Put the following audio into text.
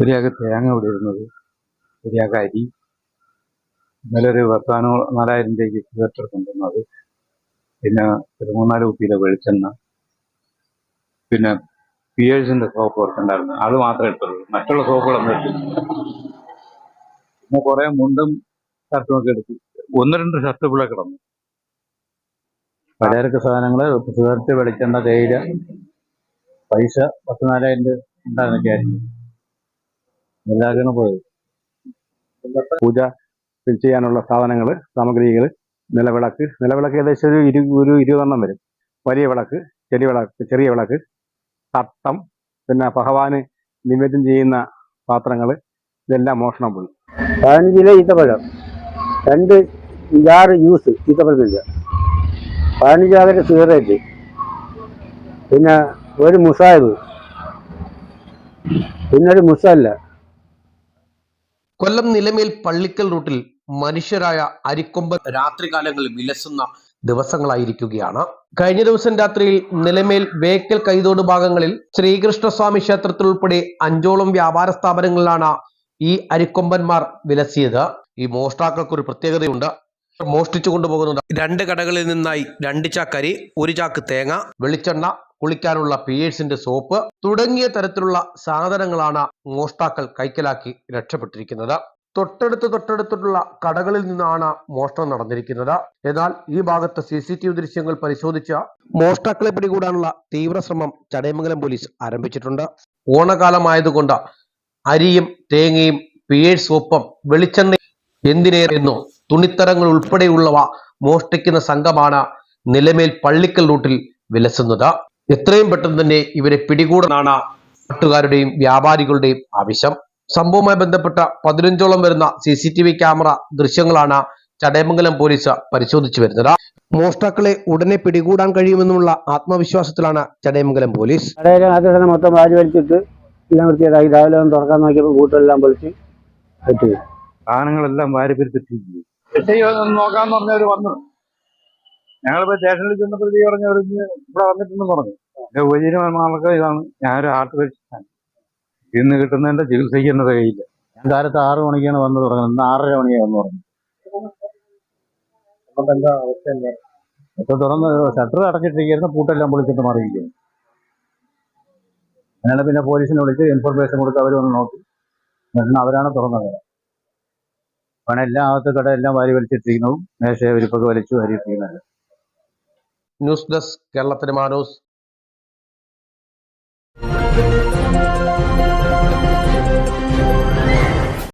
ഒരു ചാക്ക് തേങ്ങ ഇവിടെ ഇടുന്നത്. ഒരു ചാക്ക് അരി. ഇന്നലെ ഒരു പത്താനോ നാലായിരം രൂപയ്ക്ക് സിഗരറ്റ് കൊണ്ടുവന്നത്? പിന്നെ ഒരു മൂന്നാൽ കുപ്പിയിലെ വെളിച്ചെണ്ണ. പിന്നെ പിയേഴ്സിന്റെ സോപ്പ് ഓർക്കുണ്ടായിരുന്നു അത് മാത്രമേ എടുത്തുള്ളൂ. മറ്റുള്ള സോപ്പുകളൊന്നും എടുത്തില്ല പിന്നെ കുറെ മുണ്ടും ഷർട്ടും ഒക്കെ എടുത്തു ഒന്ന് രണ്ട് ഷർട്ട് ഇവിടെ കിടന്നു. പലചരക്ക് സാധനങ്ങൾ സിഗരറ്റ് വെളിച്ചെണ്ണ തേയില പൈസ പത്ത് നാലായിരം രൂപ ഉണ്ടായിരുന്നൊക്കെ ക്യാഷ് എല്ലാവരും പോയത് പൂജ ചെയ്യാനുള്ള സാധനങ്ങൾ സാമഗ്രികൾ നിലവിളക്ക്. നിലവിളക്ക് ഏകദേശം ഒരു ഇരു ഒരു ഇരുപതെണ്ണം വരും. വലിയ വിളക്ക് ചെറിയ വിളക്ക് ചെറിയ വിളക്ക്. തട്ടം പിന്നെ ഭഗവാന് നിവേദ്യം ചെയ്യുന്ന പാത്രങ്ങൾ ഇതെല്ലാം മോഷണം പോയി. പതിനഞ്ച് കിലോ ഈത്തപ്പഴം. രണ്ട് ജാറ് ജ്യൂസ് ഈത്തപ്പഴത്തിന്റെ പതിനഞ്ച് പാക്കറ്റ് സിഗരറ്റ് പിന്നെ ഒരു മുസാബ്. പിന്നൊരു മുസല്ല. കൊല്ലം നിലമേൽ പള്ളിക്കൽ റൂട്ടിൽ മനുഷ്യരായ അരിക്കൊമ്പൻ രാത്രികാലങ്ങളിൽ വിലസുന്ന ദിവസങ്ങളായിരിക്കുകയാണ്. കഴിഞ്ഞ ദിവസം രാത്രിയിൽ നിലമേൽ വേക്കൽ കൈതോട് ഭാഗങ്ങളിൽ ശ്രീകൃഷ്ണസ്വാമി ക്ഷേത്രത്തിൽ ഉൾപ്പെടെ അഞ്ചോളം വ്യാപാര സ്ഥാപനങ്ങളിലാണ് ഈ അരിക്കൊമ്പന്മാർ വിലസിയത്. ഈ മോഷ്ടാക്കൾക്ക് ഒരു പ്രത്യേകതയുണ്ട്. മോഷ്ടിച്ചു കൊണ്ടുപോകുന്നുണ്ട് രണ്ട് കടകളിൽ നിന്നായി രണ്ട് ചാക്കരി ഒരു ചാക്ക് തേങ്ങ വെളിച്ചെണ്ണ കുളിക്കാനുള്ള പിയേഴ്സിന്റെ സോപ്പ് തുടങ്ങിയ തരത്തിലുള്ള സാധനങ്ങളാണ് മോഷ്ടാക്കൾ കൈക്കലാക്കി രക്ഷപ്പെട്ടിരിക്കുന്നത്. തൊട്ടടുത്ത് തൊട്ടടുത്തുള്ള കടകളിൽ നിന്നാണ് മോഷണം നടന്നിരിക്കുന്നത്. എന്നാൽ ഈ ഭാഗത്ത് സി സി ടി വി ദൃശ്യങ്ങൾ പരിശോധിച്ച മോഷ്ടാക്കളെ പിടികൂടാനുള്ള തീവ്ര ശ്രമം ചടയമംഗലം പോലീസ് ആരംഭിച്ചിട്ടുണ്ട്. ഓണകാലമായതുകൊണ്ട് അരിയും തേങ്ങയും പിയേഴ്സ് സോപ്പും വെളിച്ചെണ്ണ എന്തിനേറെന്നോ തുണിത്തരങ്ങൾ ഉൾപ്പെടെയുള്ളവ മോഷ്ടിക്കുന്ന സംഘമാണ് നിലമേൽ പള്ളിക്കൽ റൂട്ടിൽ വിലസുന്നത്. എത്രയും പെട്ടെന്ന് തന്നെ ഇവരെ പിടികൂടാനാണ് നാട്ടുകാരുടെയും വ്യാപാരികളുടെയും ആവശ്യം. സംഭവവുമായി ബന്ധപ്പെട്ട പതിനഞ്ചോളം വരുന്ന C C T V camera ദൃശ്യങ്ങളാണ് ചടയമംഗലം പോലീസ് പരിശോധിച്ചു വരുന്നത്. മോഷ്ടാക്കളെ ഉടനെ പിടികൂടാൻ കഴിയുമെന്നുള്ള ആത്മവിശ്വാസത്തിലാണ് ചടയമംഗലം പോലീസ്. മൊത്തം വാരി വലിച്ചിട്ട് എല്ലാം വൃത്തിയാക്കി രാവിലെ ഒന്ന് തുറക്കാൻ നോക്കിയപ്പോൾ കൂട്ടെല്ലാം പൊളിച്ച് സാധനങ്ങളെല്ലാം വാരി പിരിച്ചിട്ട് നോക്കാന്ന് പറഞ്ഞവര് വന്നു. ഞങ്ങളിപ്പോ സ്റ്റേഷനിൽ ചെന്നപ്പോഴത്തേക്ക് പറഞ്ഞവർ ഇവിടെ വന്നിട്ടെന്ന് പറഞ്ഞു. എന്റെ ഉപജീവനമാർഗം ഇതാണ്. ഞാനൊരു ഹാർട്ട് പേഷ്യന്റാണ് ഇന്ന് കിട്ടുന്നതിന്റെ ചികിത്സയ്ക്ക് എന്നെ തികയില്ല ഞാൻ കാലത്ത് ആറു മണിക്കാണ് വന്ന് തുടങ്ങുന്നത്. ഇന്ന് ആറര മണിയാണ് വന്ന് തുടങ്ങി ഇപ്പൊ തുറന്ന് ഷട്ടർ അടച്ചിട്ടിരിക്കുന്ന. പൂട്ടെല്ലാം പൊളിച്ചിട്ട് മാറിയിരിക്കുന്നു. അങ്ങനെ പിന്നെ പോലീസിനെ വിളിച്ച് ഇൻഫർമേഷൻ കൊടുത്ത് അവർ വന്ന് നോക്കി. എന്നിട്ട് അവരാണ് തുറന്നത്. പണം എല്ലാ അകത്ത് കട എല്ലാം വാരി വലിച്ചിട്ടിരിക്കുന്നതും മേശയെ വിരിപ്പൊക്കെ വലിച്ചു വാരിയിട്ടിരിക്കുന്നത് ന്യൂസ് ഡെസ്ക് കേരളത്തിന് മാനൂസ്.